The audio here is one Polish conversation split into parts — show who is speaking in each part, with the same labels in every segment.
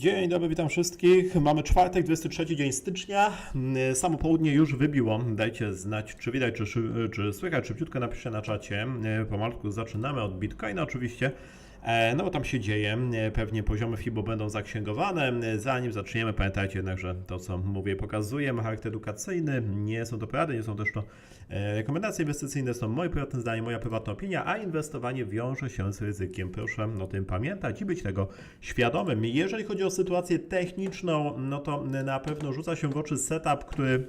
Speaker 1: Dzień dobry, witam wszystkich. Mamy czwartek, 23 dzień stycznia. Mm, Samo południe już wybiło. Dajcie znać, czy widać, czy, czy słychać. Szybciutko napiszę na czacie. E, Pomalutku zaczynamy od Bitcoina oczywiście. E, No bo tam się dzieje. E, Pewnie poziomy FIBO będą zaksięgowane. E, Zanim zaczniemy, pamiętajcie jednak, że to co mówię i pokazuję ma charakter edukacyjny. Nie są to porady, nie są też to rekomendacje inwestycyjne. Są moje prywatne zdanie, moja prywatna opinia, a inwestowanie wiąże się z ryzykiem. Proszę o tym pamiętać i być tego świadomym. Jeżeli chodzi o sytuację techniczną, no to na pewno rzuca się w oczy setup, który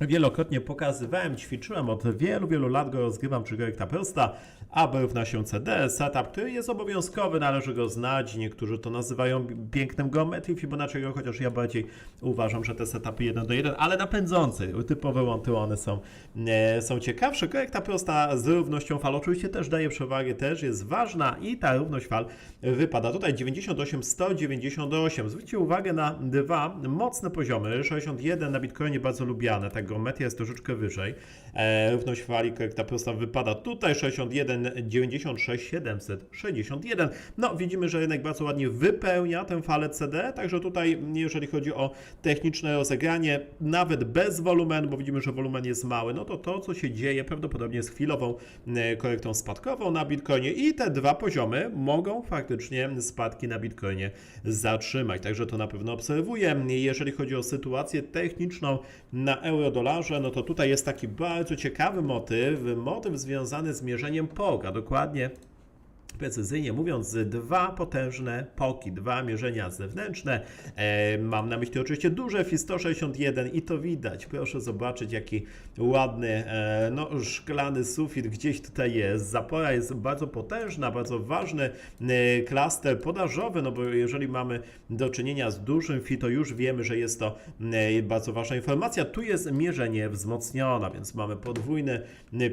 Speaker 1: Wielokrotnie pokazywałem, ćwiczyłem, od wielu, wielu lat go rozgrywam przy grach prosta, aby równa się CD, setup, który jest obowiązkowy, należy go znać, niektórzy to nazywają pięknem geometrii Fibonacciego, chociaż ja bardziej uważam, że te setupy 1 do 1, ale napędzące, typowe łąty, one są, e, są ciekawsze. Korekta prosta z równością fal oczywiście też daje przewagę, też jest ważna i ta równość fal wypada. Tutaj 98, 198. Zwróćcie uwagę na dwa mocne poziomy. 61 na Bitcoinie bardzo lubiane, ta geometria jest troszeczkę wyżej. E, równość fali, korekta prosta wypada tutaj 61, 96, 761. No widzimy, że rynek bardzo ładnie wypełnia tę falę CD, także tutaj jeżeli chodzi o techniczne rozegranie, nawet bez wolumenu, bo widzimy, że wolumen jest mały, no to to, co się dzieje, prawdopodobnie jest chwilową e, korektą spadkową na Bitcoinie i te dwa poziomy mogą faktycznie spadki na Bitcoinie zatrzymać. Także to na pewno obserwuję. Jeżeli chodzi o sytuację techniczną na euro-dolarze, no to tutaj jest taki bardzo ciekawy motyw, motyw związany z mierzeniem POG, a dokładnie precyzyjnie mówiąc, dwa potężne poki, dwa mierzenia zewnętrzne. E, mam na myśli oczywiście duże FI 161 i to widać. Proszę zobaczyć, jaki ładny, e, no, szklany sufit gdzieś tutaj jest. Zapora jest bardzo potężna, bardzo ważny e, klaster podażowy, no bo jeżeli mamy do czynienia z dużym FI, to już wiemy, że jest to bardzo ważna informacja. Tu jest mierzenie wzmocnione, więc mamy podwójny,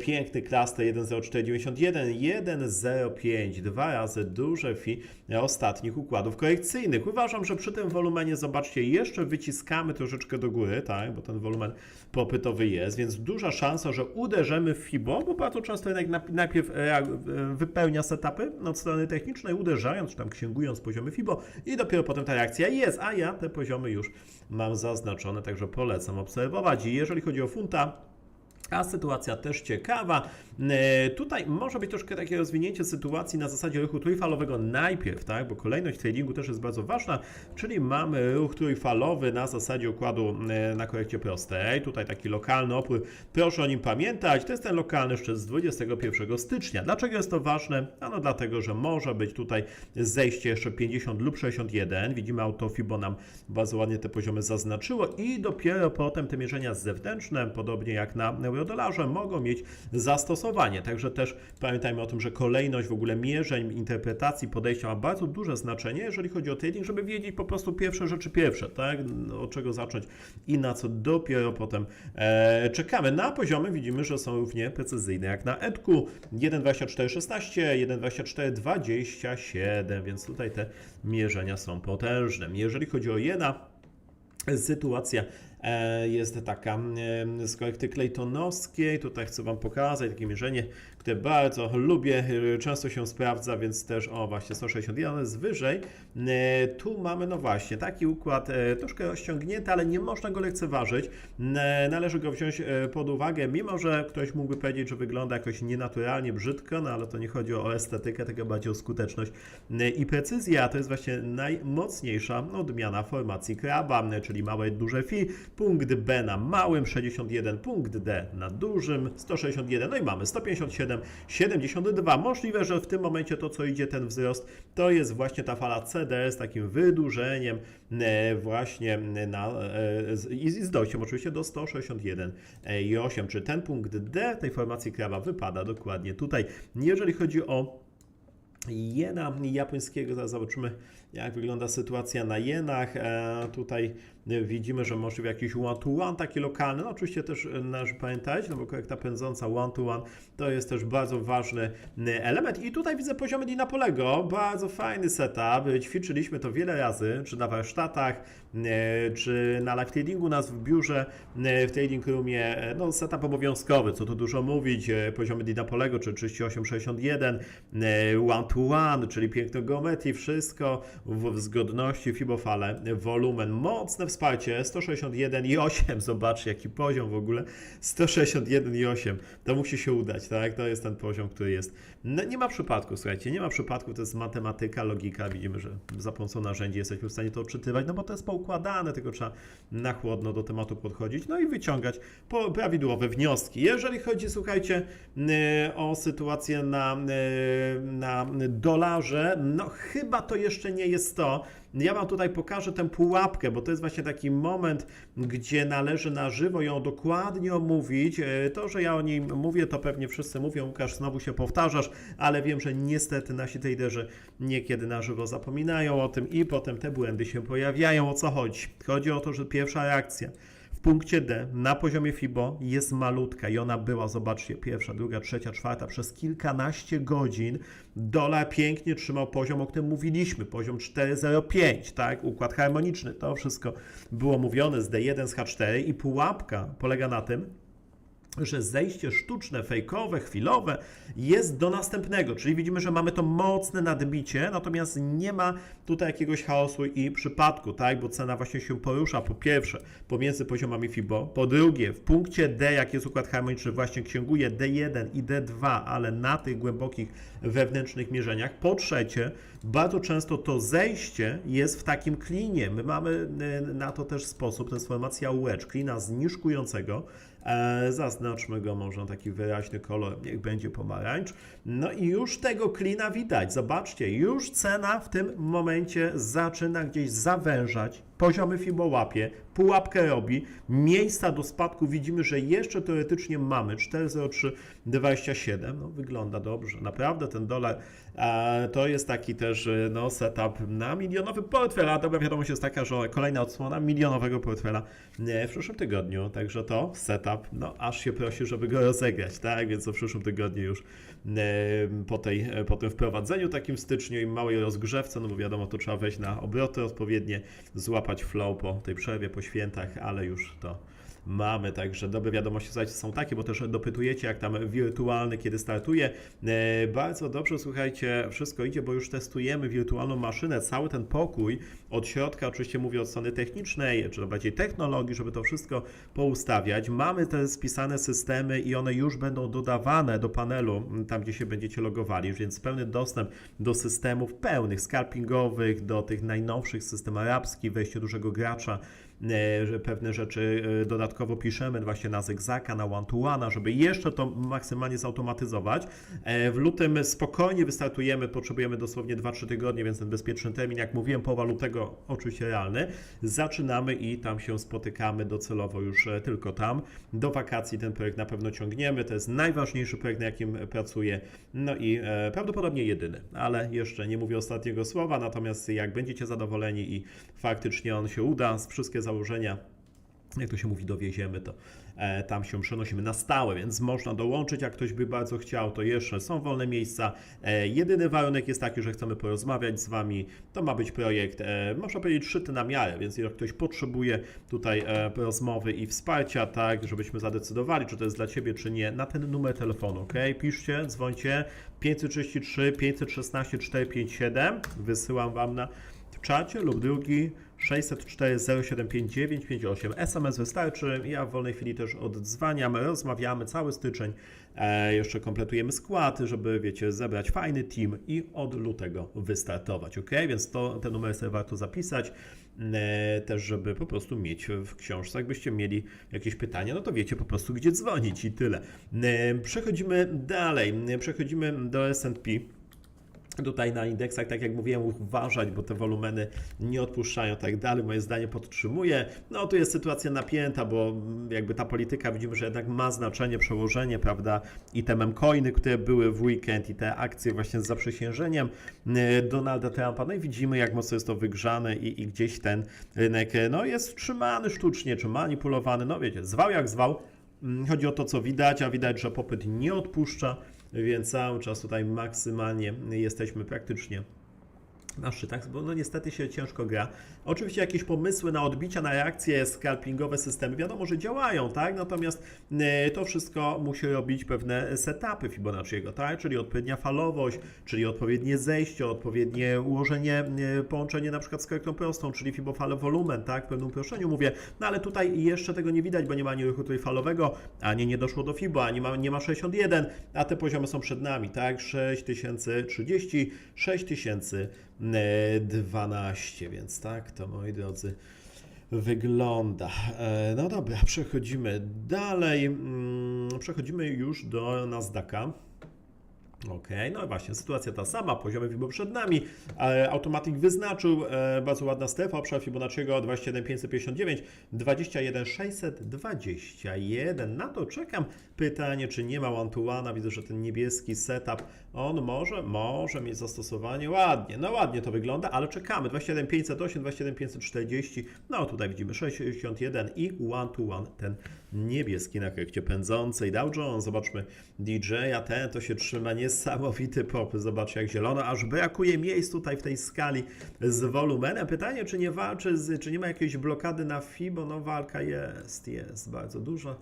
Speaker 1: piękny klaster 10491, 105, dwa razy duże fi ostatnich układów korekcyjnych. Uważam, że przy tym wolumenie, zobaczcie, jeszcze wyciskamy troszeczkę do góry, tak, bo ten wolumen popytowy jest, więc duża szansa, że uderzymy w FIBO, bo bardzo często jednak najpierw e, e, wypełnia setupy od strony technicznej, uderzając, czy tam księgując poziomy FIBO i dopiero potem ta reakcja jest, a ja te poziomy już mam zaznaczone, także polecam obserwować. I jeżeli chodzi o funta, a sytuacja też ciekawa. E, Tutaj może być troszkę takie rozwinięcie sytuacji na zasadzie ruchu trójfalowego najpierw, tak? Bo kolejność tradingu też jest bardzo ważna, czyli mamy ruch trójfalowy na zasadzie układu e, na korekcie prostej. Tutaj taki lokalny opór, proszę o nim pamiętać. To jest ten lokalny szczyt z 21 stycznia. Dlaczego jest to ważne? Ano dlatego, że może być tutaj zejście jeszcze 50 lub 61. Widzimy auto Fibo nam bardzo ładnie te poziomy zaznaczyło i dopiero potem te mierzenia zewnętrzne, podobnie jak na eurodolarze, mogą mieć zastosowanie. Także też pamiętajmy o tym, że kolejność w ogóle mierzeń, interpretacji, podejścia ma bardzo duże znaczenie, jeżeli chodzi o trading, żeby wiedzieć po prostu pierwsze rzeczy pierwsze, tak? No, Od czego zacząć i na co dopiero potem e, czekamy. Na poziomy widzimy, że są równie precyzyjne jak na EDKU 1.24.16, 1.24.27, więc tutaj te mierzenia są potężne. Jeżeli chodzi o jena, sytuacja jest taka e, z korekty Claytonowskiej. Tutaj chcę Wam pokazać takie mierzenie, bardzo lubię, e, często się sprawdza, więc też, o właśnie 161 jest wyżej. E, Tu mamy, no właśnie, taki układ e, troszkę rozciągnięty, ale nie można go lekceważyć. Należy go wziąć pod uwagę, mimo że ktoś mógłby powiedzieć, że wygląda jakoś nienaturalnie brzydko, no ale to nie chodzi o estetykę, tylko bardziej o skuteczność i precyzję, a to jest właśnie najmocniejsza odmiana formacji kraba, czyli małe, duże fi, punkt B na małym 61, punkt D na dużym 161, no i mamy 157, 72. Możliwe, że w tym momencie to, co idzie ten wzrost, to jest właśnie ta fala CD z takim wydłużeniem e, właśnie na, e, i z dojściem oczywiście do 161 e, i 8. Czy ten punkt D tej formacji kraba wypada dokładnie tutaj? Jeżeli chodzi o jena japońskiego. Zaraz zobaczymy, jak wygląda sytuacja na jenach. E, tutaj widzimy, że możliwy jakiś one-to-one taki lokalny. No oczywiście też e, należy pamiętać, no bo korekta pędząca one-to-one to jest też bardzo ważny e, element. I tutaj widzę poziomy Dinapolego. Bardzo fajny setup. Ćwiczyliśmy to wiele razy, czy na warsztatach, e, czy na live tradingu nas w biurze, w trading roomie. No setup obowiązkowy, co tu dużo mówić. Poziomy Dinapolego, czy 3861, one to one, czyli piękno geometrii, wszystko w zgodności Fibofale, wolumen, mocne wsparcie 161,8, zobaczcie jaki poziom w ogóle, 161,8, to musi się udać, tak, to jest ten poziom, który jest, no, nie ma przypadku, słuchajcie, nie ma przypadku, to jest matematyka, logika, widzimy, że za pomocą narzędzi jesteśmy w stanie to odczytywać, no bo to jest poukładane, tylko trzeba na chłodno do tematu podchodzić, no i wyciągać prawidłowe wnioski. Jeżeli chodzi, słuchajcie, y, o sytuację na, y, na dolarze, no chyba to jeszcze nie jest to. Ja Wam tutaj pokażę tę pułapkę, bo to jest właśnie taki moment, gdzie należy na żywo ją dokładnie omówić. Y, To, że ja o nim mówię, to pewnie wszyscy mówią, Łukasz, znowu się powtarzasz, ale wiem, że niestety nasi traderzy niekiedy na żywo zapominają o tym i potem te błędy się pojawiają. O co chodzi? Chodzi o to, że pierwsza reakcja w punkcie D na poziomie FIBO jest malutka i ona była, zobaczcie, pierwsza, druga, trzecia, czwarta, przez kilkanaście godzin. Dolar pięknie trzymał poziom, o którym mówiliśmy, poziom 4,05, tak, układ harmoniczny, to wszystko było mówione z D1, z H4 i pułapka polega na tym, że zejście sztuczne, fejkowe, chwilowe jest do następnego, czyli widzimy, że mamy to mocne nadbicie, natomiast nie ma tutaj jakiegoś chaosu i przypadku, tak, bo cena właśnie się porusza po pierwsze pomiędzy poziomami FIBO, po drugie w punkcie D, jak jest układ harmoniczny, właśnie księguje D1 i D2, ale na tych głębokich wewnętrznych mierzeniach, po trzecie bardzo często to zejście jest w takim klinie, my mamy e, na to też sposób, to jest formacja zniżkującego, zaznaczmy go może taki wyraźny kolor, niech będzie pomarańcz. No i już tego klina widać. Zobaczcie, już cena w tym momencie zaczyna gdzieś zawężać. Poziomy FIBO łapie, pułapkę robi, miejsca do spadku widzimy, że jeszcze teoretycznie mamy 4,0327. No wygląda dobrze. Naprawdę ten dolar to jest taki też e, no, setup na milionowy portfel. A dobra wiadomość jest taka, że kolejna odsłona milionowego portfela e, w przyszłym tygodniu. Także to setup, no aż się prosi, żeby go rozegrać, tak? Więc w przyszłym tygodniu już po, tej, e, po tym wprowadzeniu takim w styczniu i małej rozgrzewce, no bo wiadomo, to trzeba wejść na obroty odpowiednie, złapać flow po tej przerwie, po świętach, ale już to mamy, także dobre wiadomości są takie, bo też dopytujecie, jak tam wirtualny, kiedy startuje. E, bardzo dobrze, słuchajcie, wszystko idzie, bo już testujemy wirtualną maszynę, cały ten pokój od środka, oczywiście mówię od strony technicznej, czy bardziej technologii, żeby to wszystko poustawiać. Mamy te spisane systemy i one już będą dodawane do panelu, tam gdzie się będziecie logowali, więc pełny dostęp do systemów pełnych, scalpingowych, do tych najnowszych, system arabski, wejście dużego gracza, pewne rzeczy e, dodatkowo piszemy właśnie na Zygzaka, na one-to-one, żeby jeszcze to maksymalnie zautomatyzować. E, W lutym spokojnie wystartujemy, potrzebujemy dosłownie 2-3 tygodnie, więc ten bezpieczny termin, jak mówiłem, połowa lutego oczywiście realny. Zaczynamy i tam się spotykamy docelowo już e, tylko tam. Do wakacji ten projekt na pewno ciągniemy, to jest najważniejszy projekt, na jakim pracuję, no i e, prawdopodobnie jedyny, ale jeszcze nie mówię ostatniego słowa, natomiast jak będziecie zadowoleni i faktycznie on się uda, wszystkie założenia jak to się mówi, dowieziemy, to e, tam się przenosimy na stałe, więc można dołączyć, jak ktoś by bardzo chciał, to jeszcze są wolne miejsca. E, jedyny warunek jest taki, że chcemy porozmawiać z Wami. To ma być projekt, e, można powiedzieć, szyty na miarę, więc jak ktoś potrzebuje tutaj rozmowy i wsparcia, tak, żebyśmy zadecydowali, czy to jest dla Ciebie, czy nie, na ten numer telefonu, ok? Piszcie, dzwońcie 533 516 457, wysyłam Wam na czacie lub drugi 604 075 958. SMS wystarczy. Ja w wolnej chwili też oddzwaniam, rozmawiamy cały styczeń. E, jeszcze kompletujemy skład, żeby, wiecie, zebrać fajny team i od lutego wystartować, ok? Więc to, te numery sobie warto zapisać. E, też, żeby po prostu mieć w książce. Jakbyście mieli jakieś pytania, no to wiecie po prostu, gdzie dzwonić i tyle. E, przechodzimy dalej. Przechodzimy do S&P. Tutaj na indeksach, tak jak mówiłem, uważać, bo te wolumeny nie odpuszczają tak dalej. Moje zdanie podtrzymuje. No tu jest sytuacja napięta, bo jakby ta polityka widzimy, że jednak ma znaczenie, przełożenie, prawda? I te memcoiny, które były w weekend i te akcje właśnie z zaprzysiężeniem e, Donalda Trumpa. No i widzimy, jak mocno jest to wygrzane i, i gdzieś ten rynek e, no, jest wstrzymany sztucznie, czy manipulowany. No wiecie, zwał jak zwał. Mm, Chodzi o to, co widać, a widać, że popyt nie odpuszcza, więc cały czas tutaj maksymalnie jesteśmy praktycznie na szczytach, bo no niestety się ciężko gra. Oczywiście jakieś pomysły na odbicia, na reakcje, scalpingowe systemy, wiadomo, że działają, tak? Natomiast e, to wszystko musi robić pewne setupy Fibonacciego, tak? Czyli odpowiednia falowość, czyli odpowiednie zejście, odpowiednie ułożenie, e, połączenie na przykład z korektą prostą, czyli fibofale wolumen, tak? W pewnym uproszczeniu mówię. No ale tutaj jeszcze tego nie widać, bo nie ma ani ruchu tutaj falowego, ani nie doszło do fibo, ani ma, nie ma 61, a te poziomy są przed nami, tak? 6030, 6012, więc tak to moi drodzy wygląda. E, No dobra, przechodzimy dalej. Mm, Przechodzimy już do Nasdaqa. Okej, no właśnie, sytuacja ta sama, poziomy FIBO przed nami. E, Automatic wyznaczył e, bardzo ładna strefa, obszar Fibonacciego 21559, 21621. Na to czekam. Pytanie, czy nie ma Antuana? Widzę, że ten niebieski setup, on może, może mieć zastosowanie ładnie. No ładnie to wygląda, ale czekamy. 27508, 27540, no tutaj widzimy 61 i one to one ten niebieski na korekcie pędzącej. Dow Jones, zobaczmy DJ-a, ten to się trzyma niesamowity pop. Zobaczcie jak zielono, aż brakuje miejsc tutaj w tej skali z wolumenem. Pytanie, czy nie walczy, z, czy nie ma jakiejś blokady na FIBO? No walka jest, jest bardzo duża.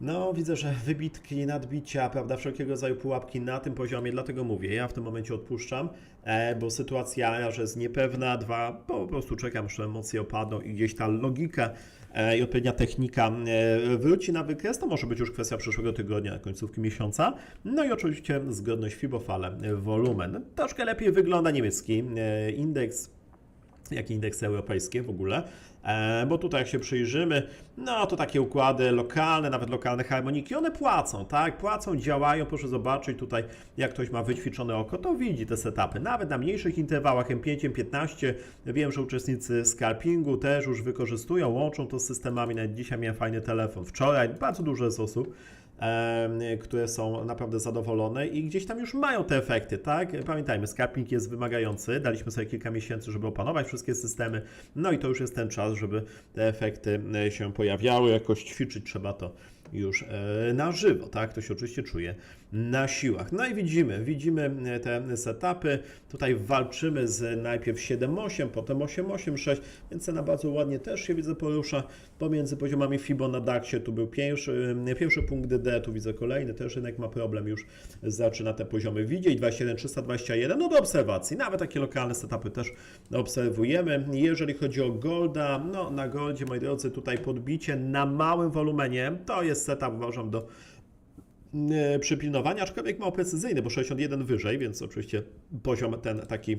Speaker 1: No, widzę, że wybitki, nadbicia, prawda, wszelkiego rodzaju pułapki na tym poziomie, dlatego mówię, ja w tym momencie odpuszczam, e, bo sytuacja, że jest niepewna, dwa, po prostu czekam, aż emocje opadną i gdzieś ta logika e, i odpowiednia technika e, wróci na wykres, to może być już kwestia przyszłego tygodnia, końcówki miesiąca, no i oczywiście zgodność FIBO-fale, wolumen. Troszkę lepiej wygląda niemiecki indeks, jak i indeksy europejskie w ogóle. E, bo tutaj jak się przyjrzymy, no to takie układy lokalne, nawet lokalne harmoniki, one płacą, tak? Płacą, działają, proszę zobaczyć tutaj, jak ktoś ma wyćwiczone oko, to widzi te setupy. Nawet na mniejszych interwałach M5, M15, wiem, że uczestnicy scalpingu też już wykorzystują, łączą to z systemami, nawet dzisiaj miałem fajny telefon, wczoraj bardzo dużo jest osób, które są naprawdę zadowolone i gdzieś tam już mają te efekty, tak? Pamiętajmy, scalping jest wymagający, daliśmy sobie kilka miesięcy, żeby opanować wszystkie systemy, no i to już jest ten czas, żeby te efekty e, się pojawiały, jakoś ćwiczyć trzeba to już e, na żywo, tak? To się oczywiście czuje na siłach. No i widzimy, widzimy e, te setupy. Tutaj walczymy z najpierw 7.8, potem 8.8.6, więc cena bardzo ładnie też się widzę porusza pomiędzy poziomami FIBO na DAX-ie. Tu był pierwszy, e, pierwszy punkt D, tu widzę kolejny, też rynek ma problem, już zaczyna te poziomy widzieć. 27321, no do obserwacji. Nawet takie lokalne setupy też obserwujemy. Jeżeli chodzi o Golda, no na Goldzie, moi drodzy, tutaj podbicie na małym wolumenie, to jest setup, uważam, do przypilnowania, aczkolwiek mało precyzyjny, bo 61 wyżej, więc oczywiście poziom ten taki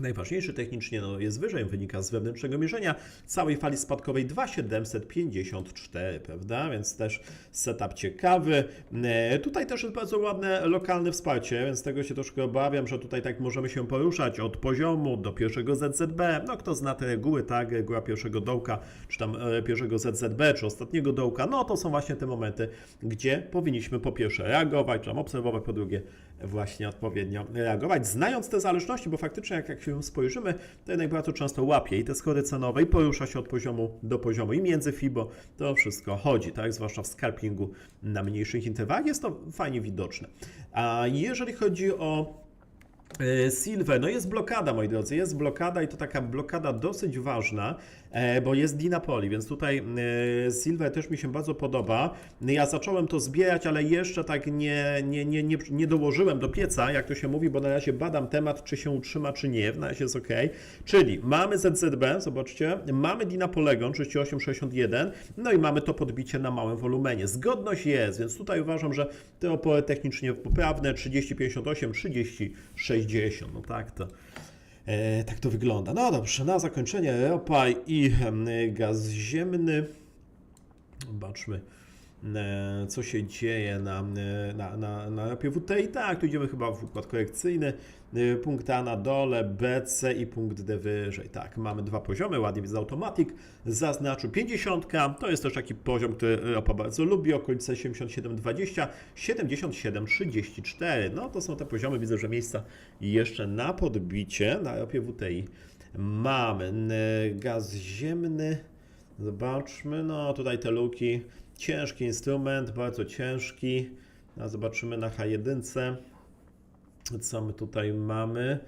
Speaker 1: najważniejszy technicznie no, jest wyżej, wynika z wewnętrznego mierzenia całej fali spadkowej 2754, prawda? Więc też setup ciekawy. E, Tutaj też jest bardzo ładne lokalne wsparcie, więc tego się troszkę obawiam, że tutaj tak możemy się poruszać od poziomu do pierwszego ZZB. No kto zna te reguły, tak? Reguła pierwszego dołka, czy tam e, pierwszego ZZB, czy ostatniego dołka, no to są właśnie te momenty, gdzie powinniśmy po pierwsze reagować, czy tam obserwować, po drugie właśnie odpowiednio reagować, znając te zależności, bo faktycznie jak, jak się spojrzymy, to jednak bardzo często łapie i te schody cenowe i porusza się od poziomu do poziomu i między FIBO to wszystko chodzi, tak, zwłaszcza w scalpingu na mniejszych interwałach, jest to fajnie widoczne. A jeżeli chodzi o E, Silver, no jest blokada, moi drodzy, jest blokada i to taka blokada dosyć ważna, bo jest Dinapoli, więc tutaj e, Silver też mi się bardzo podoba. Ja zacząłem to zbierać, ale jeszcze tak nie, nie, nie, nie, nie dołożyłem do pieca, jak to się mówi, bo na razie badam temat, czy się utrzyma, czy nie, na razie jest ok. Czyli mamy ZZB, zobaczcie, mamy Dinapolegon 3861, no i mamy to podbicie na małym wolumenie. Zgodność jest, więc tutaj uważam, że te opory technicznie poprawne 3058, 3060, no tak to. E, tak to wygląda. No dobrze, na zakończenie ropa i gaz ziemny. Zobaczmy, co się dzieje na, e, na, na, na ropie WTI. Tak, tu idziemy chyba w układ korekcyjny. E, Punkt A na dole, BC i punkt D wyżej. Tak, mamy dwa poziomy, ładnie widzę Automatic. Zaznaczył 50. To jest też taki poziom, który ropa bardzo lubi, okolice 77,20, 77,34. No to są te poziomy, widzę, że miejsca jeszcze na podbicie na ropie WTI mamy. Gaz ziemny. Zobaczmy, no tutaj te luki. Ciężki instrument, bardzo ciężki. No, zobaczymy na H1. Co my tutaj mamy?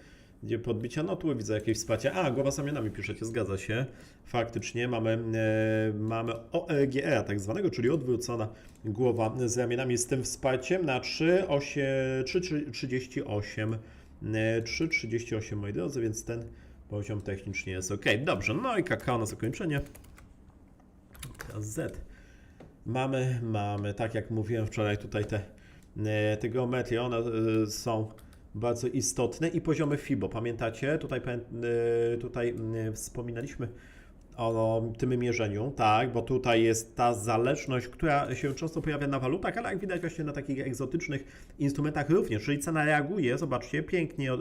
Speaker 1: Gdzie podbicia, no tu widzę jakieś wsparcie. A, głowa z ramionami piszecie, zgadza się. Faktycznie mamy, e, mamy OEGE tak zwanego, czyli odwrócona głowa z ramionami z tym wsparciem na 3,38. 3,38 moi drodzy, więc ten poziom technicznie jest ok. Dobrze, no i kakao na zakończenie. Z. Mamy, mamy, tak jak mówiłem wczoraj, tutaj te, e, te geometrie, one e, są bardzo istotne i poziomy FIBO. Pamiętacie? Tutaj, e, tutaj e, wspominaliśmy o tym mierzeniu, tak, bo tutaj jest ta zależność, która się często pojawia na walutach, ale jak widać właśnie na takich egzotycznych instrumentach również, czyli cena reaguje, zobaczcie, pięknie e,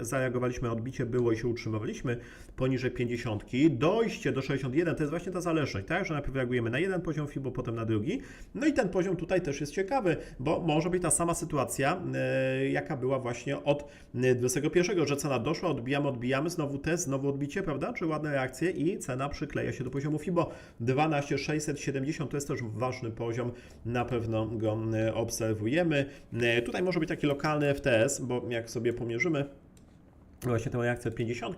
Speaker 1: zareagowaliśmy, odbicie było i się utrzymywaliśmy poniżej 50, dojście do 61 to jest właśnie ta zależność, tak, że najpierw reagujemy na jeden poziom FIBO, potem na drugi, no i ten poziom tutaj też jest ciekawy, bo może być ta sama sytuacja, e, jaka była właśnie od e, 21, że cena doszła, odbijamy, odbijamy, znowu test, znowu odbicie, prawda, czy ładne reakcje i cena przykleja się do poziomu FIBO 12670, to jest też ważny poziom, na pewno go e, obserwujemy. E, Tutaj może być taki lokalny FTS, bo jak sobie pomierzymy, właśnie tę reakcję od 50,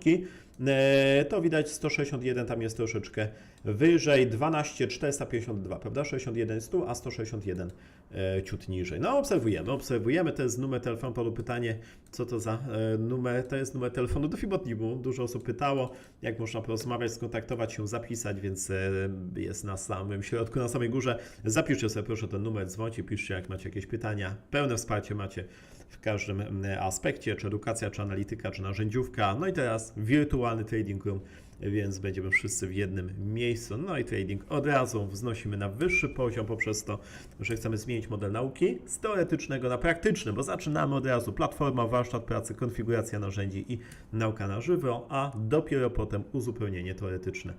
Speaker 1: e, to widać 161 tam jest troszeczkę wyżej, 12 452, prawda? 61 100, a 161 e, ciut niżej. No obserwujemy, obserwujemy, to jest numer telefonu, padło pytanie, co to za e, numer, to jest numer telefonu do Fibotnibu, dużo osób pytało, jak można porozmawiać, skontaktować się, zapisać, więc jest na samym środku, na samej górze, zapiszcie sobie proszę ten numer, dzwońcie, piszcie jak macie jakieś pytania, pełne wsparcie macie w każdym mm, aspekcie, czy edukacja, czy analityka, czy narzędziówka. No i teraz wirtualny trading room, więc będziemy wszyscy w jednym miejscu. No i trading od razu wznosimy na wyższy poziom poprzez to, że chcemy zmienić model nauki z teoretycznego na praktyczny, bo zaczynamy od razu platforma, warsztat pracy, konfiguracja narzędzi i nauka na żywo, a dopiero potem uzupełnienie teoretyczne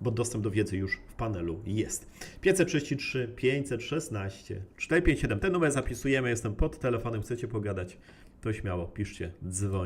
Speaker 1: bo dostęp do wiedzy już w panelu jest. 533 516 457. Ten numer zapisujemy, jestem pod telefonem, chcecie pogadać, to śmiało piszcie, dzwoń.